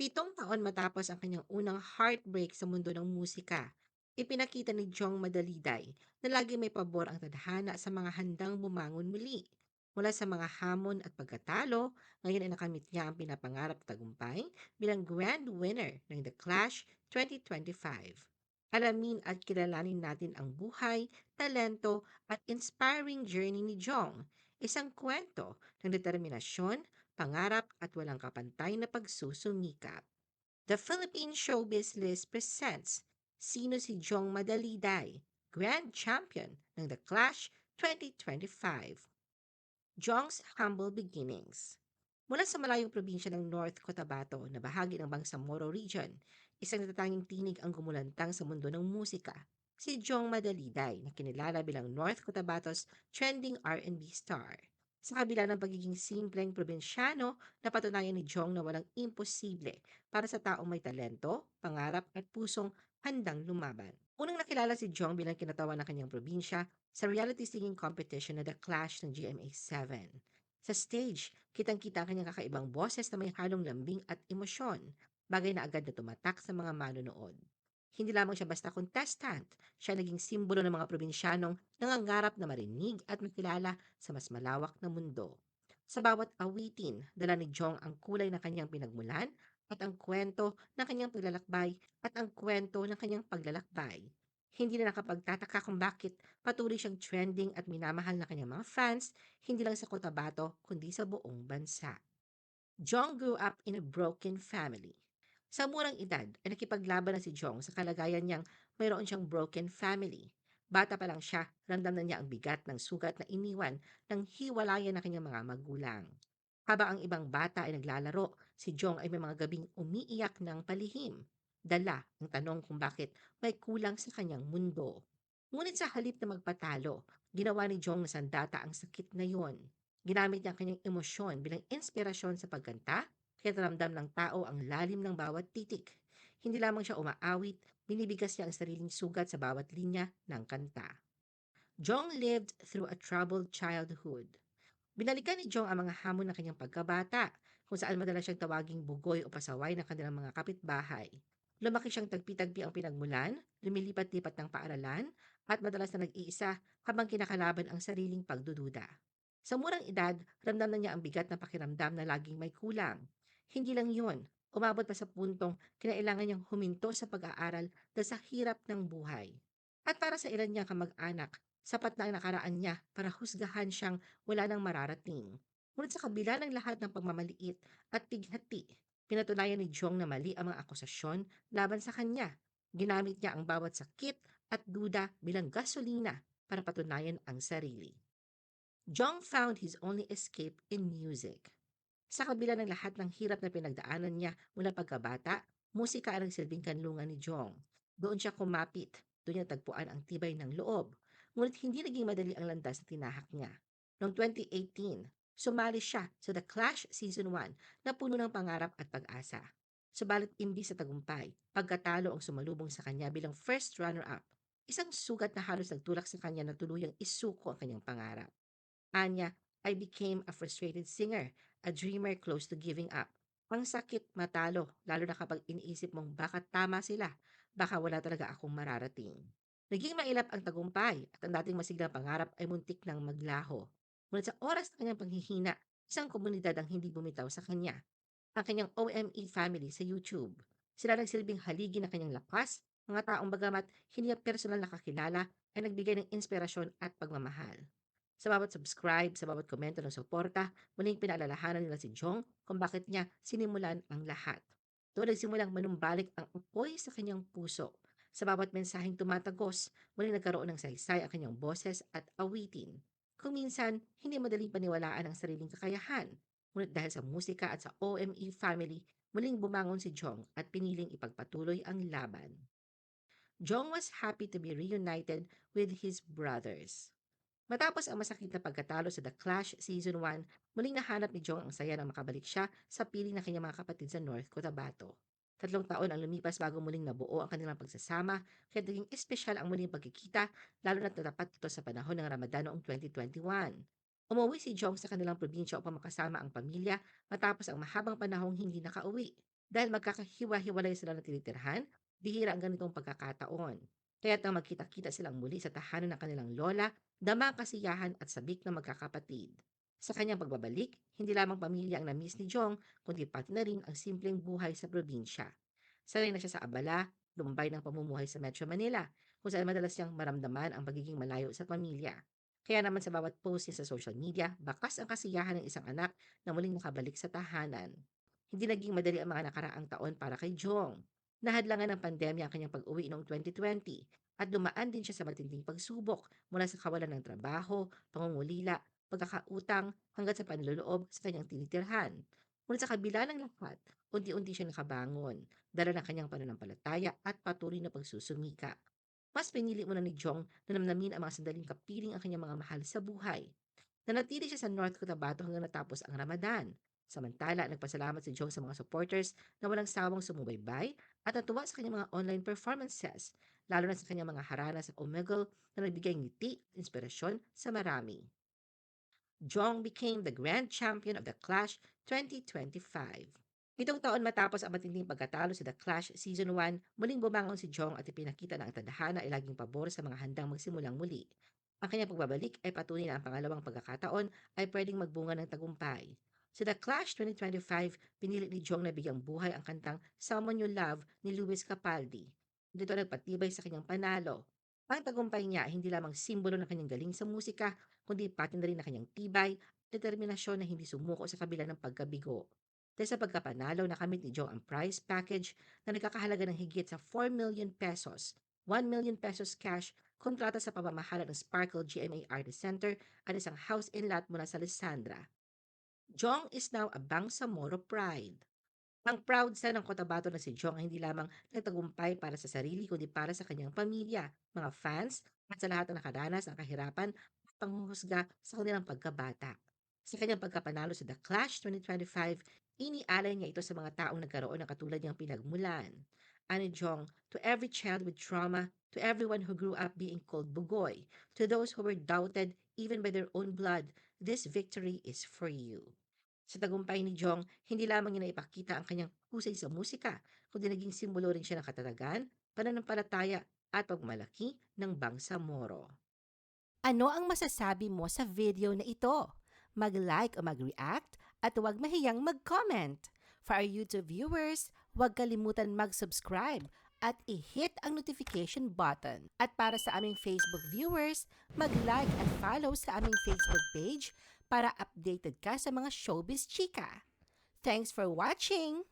Pitong taon matapos ang kanyang unang heartbreak sa mundo ng musika, ipinakita ni Jong Madaliday na lagi may pabor ang tadhana sa mga handang bumangon muli. Mula sa mga hamon at pagkatalo, ngayon ay nakamit niya ang pinapangarap na tagumpay bilang grand winner ng The Clash 2025. Alamin at kilalanin natin ang buhay, talento at inspiring journey ni Jong, isang kwento ng determinasyon, pangarap at walang kapantay na pagsusumikap. The Philippine Showbiz List presents Sino si Jong Madaliday, Grand Champion ng The Clash 2025. Jong's Humble Beginnings Mula sa malayong probinsya ng North Cotabato na bahagi ng Bangsamoro Region, isang natatanging tinig ang gumulantang sa mundo ng musika. Si Jong Madaliday na kinilala bilang North Cotabato's trending R&B star. Sa kabila ng pagiging simpleng probinsyano, napatunayan ni Jong na walang imposible para sa taong may talento, pangarap at pusong handang lumaban. Unang nakilala si Jong bilang kinatawa ng kanyang probinsya sa reality singing competition na The Clash ng GMA7. Sa stage, kitang-kita ang kanyang kakaibang boses na may halong lambing at emosyon, bagay na agad na tumatak sa mga manonood. Hindi lamang siya basta contestant, siya naging simbolo ng mga probinsyanong nangangarap na marinig at makilala sa mas malawak na mundo. Sa bawat awitin, dala ni Jong ang kulay ng kanyang pinagmulan at ang kwento ng kanyang paglalakbay at ang kwento ng kanyang paglalakbay. Hindi na nakapagtataka kung bakit patuloy siyang trending at minamahal ng kanyang mga fans, hindi lang sa Cotabato, kundi sa buong bansa. Jong grew up in a broken family. Sa murang edad ay nakipaglaban na si Jong sa kalagayan niyang mayroon siyang broken family. Bata pa lang siya, ramdam na niya ang bigat ng sugat na iniwan ng hiwalayan ng kanyang mga magulang. Habang ang ibang bata ay naglalaro, si Jong ay may mga gabing umiiyak ng palihim. Dala ang tanong kung bakit may kulang sa kanyang mundo. Ngunit sa halip na magpatalo, ginawa ni Jong na sandata ang sakit na yon. Ginamit niya ang kanyang emosyon bilang inspirasyon sa pagkanta, kaya ramdam ng tao ang lalim ng bawat titik. Hindi lamang siya umaawit, binibigas niya ang sariling sugat sa bawat linya ng kanta. Jong lived through a troubled childhood. Binalikan ni Jong ang mga hamon ng kanyang pagkabata, kung saan madalas siyang tawaging bugoy o pasaway ng kanilang mga kapitbahay. Lumaki siyang tagpi-tagpi ang pinagmulan, lumilipat-lipat ng paaralan, at madalas na nag-iisa habang kinakalaban ang sariling pagdududa. Sa murang edad, ramdam na niya ang bigat na pakiramdam na laging may kulang. Hindi lang yun, umabot pa sa puntong kinailangan niyang huminto sa pag-aaral dahil sa hirap ng buhay. At para sa ilan niyang kamag-anak, sapat na ang nakaraan niya para husgahan siyang wala nang mararating. Ngunit sa kabila ng lahat ng pagmamaliit at pighati, pinatunayan ni Jong na mali ang mga akusasyon laban sa kanya. Ginamit niya ang bawat sakit at duda bilang gasolina para patunayan ang sarili. Jong found his only escape in music. Sa kabila ng lahat ng hirap na pinagdaanan niya mula pagkabata, musika ang nagsilbing kanlungan ni Jong. Doon siya kumapit, doon niya tagpuan ang tibay ng loob. Ngunit hindi naging madali ang landas na tinahak niya. Noong 2018, sumali siya sa The Clash Season 1 na puno ng pangarap at pag-asa. Subalit imbis sa tagumpay, pagkatalo ang sumalubong sa kanya bilang first runner-up. Isang sugat na halos nagtulak sa kanya na tuluyang isuko ang kanyang pangarap. Anya, I became a frustrated singer, a dreamer close to giving up. Ang sakit matalo, lalo na kapag iniisip mong baka tama sila, baka wala talaga akong mararating. Naging mailap ang tagumpay at ang dating masiglang pangarap ay muntik nang maglaho. Ngunit sa oras ng kanyang panghihina, isang komunidad ang hindi bumitaw sa kanya. Ang kanyang OME family sa YouTube. Sila nagsilbing haligi ng kanyang lakas, mga taong bagamat hindi personal nakakilala ay nagbigay ng inspirasyon at pagmamahal. Sa bawat subscribe, sa bawat komento ng suporta, muling pinaalalahanan nila si Jong kung bakit niya sinimulan ang lahat. Doon nagsimulang manumbalik ang apoy sa kanyang puso. Sa bawat mensaheng tumatagos, muling nagkaroon ng saysay ang kanyang boses at awitin. Kung minsan, hindi madaling paniwalaan ang sariling kakayahan. Ngunit dahil sa musika at sa OME family, muling bumangon si Jong at piniling ipagpatuloy ang laban. Jong was happy to be reunited with his brothers. Matapos ang masakit na pagkatalo sa The Clash Season 1, muling nahanap ni Jong ang saya na makabalik siya sa piling ng kanyang mga kapatid sa North Cotabato. Tatlong taon ang lumipas bago muling nabuo ang kanilang pagsasama, kaya naging espesyal ang muling pagkikita, lalo na natapat ito sa panahon ng Ramadan noong 2021. Umuwi si Jong sa kanilang probinsya upang makasama ang pamilya matapos ang mahabang panahong hindi nakauwi. Dahil magkakahiwa-hiwalay sila ng tinitirhan, bihira ang ganitong pagkakataon. Kaya't nang magkita-kita silang muli sa tahanan ng kanilang lola, dama kasiyahan at sabik ng magkakapatid. Sa kanyang pagbabalik, hindi lamang pamilya ang na-miss ni Jong, kundi pati na rin ang simpleng buhay sa probinsya. Sanay na siya sa abala, lumbay ng pamumuhay sa Metro Manila, kung saan madalas niyang maramdaman ang pagiging malayo sa pamilya. Kaya naman sa bawat post niya sa social media, bakas ang kasiyahan ng isang anak na muling nakabalik sa tahanan. Hindi naging madali ang mga nakaraang taon para kay Jong. Nahadlangan ng pandemya ang kanyang pag-uwi noong 2020 at dumaan din siya sa matinding pagsubok mula sa kawalan ng trabaho, pangungulila, pagkakautang hanggang sa panloloob sa kanyang tinitirhan. Ngunit sa kabila ng lahat, unti-unti siya nakabangon, dala ng kanyang pananampalataya at patuloy na pagsusumika. Mas pinili muna ni Jong na namnamin ang mga sandaling kapiling ang kanyang mga mahal sa buhay. Nanatili siya sa North Cotabato hanggang natapos ang Ramadan. Samantala, nagpasalamat si Jong sa mga supporters na walang sawang sumubaybay at natuwa sa kanyang mga online performances, lalo na sa kanyang mga harana sa Omegle na nagbigay ngiti at inspirasyon sa marami. Jong became the grand champion of the Clash 2025. Itong taon matapos ang matinding pagkatalo sa The Clash Season 1, muling bumangon si Jong at ipinakita na ang tadhana ay laging pabor sa mga handang magsimulang muli. Ang kanyang pagbabalik ay patunay na ang pangalawang pagkakataon ay pwedeng magbunga ng tagumpay. Sa The Clash 2025, pinili ni Jong na bigyang buhay ang kantang Someone You Love ni Luis Capaldi. Dito nagpatibay sa kanyang panalo. Ang tagumpay niya hindi lamang simbolo ng kanyang galing sa musika, kundi pati na rin ng kanyang tibay at determinasyon na hindi sumuko sa kabila ng pagkabigo. Dahil sa pagkapanalo, nakamit ni Joe ang prize package na nagkakahalaga ng higit sa 4 million pesos, 1 million pesos cash, kontrata sa pamamahala ng Sparkle GMA Artist Center at isang house in lot mula sa Alessandra. Jong is now a Bangsamoro pride. Ang proud sa ng Cotabato na si Jong ay hindi lamang nagtagumpay para sa sarili kundi para sa kanyang pamilya, mga fans, at sa lahat na nakaranas ng kahirapan at panghuhusga sa kanilang pagkabata. Sa kanyang pagkapanalo sa The Clash 2025, inialay niya ito sa mga taong nagkaroon ng katulad niyang pinagmulan. Ani Jong, to every child with trauma, to everyone who grew up being called bugoy, to those who were doubted even by their own blood, this victory is for you. Sa tagumpay ni Jong, hindi lamang niya naipakita ang kanyang husay sa musika, kundi naging simbolo rin siya ng katatagan, pananampalataya at pagmalaki ng Bangsamoro. Ano ang masasabi mo sa video na ito? Mag-like o mag-react at huwag mahiyang mag-comment. For our YouTube viewers, huwag kalimutan mag-subscribe at i-hit ang notification button. At para sa aming Facebook viewers, mag-like at follow sa aming Facebook page para updated ka sa mga showbiz chika. Thanks for watching!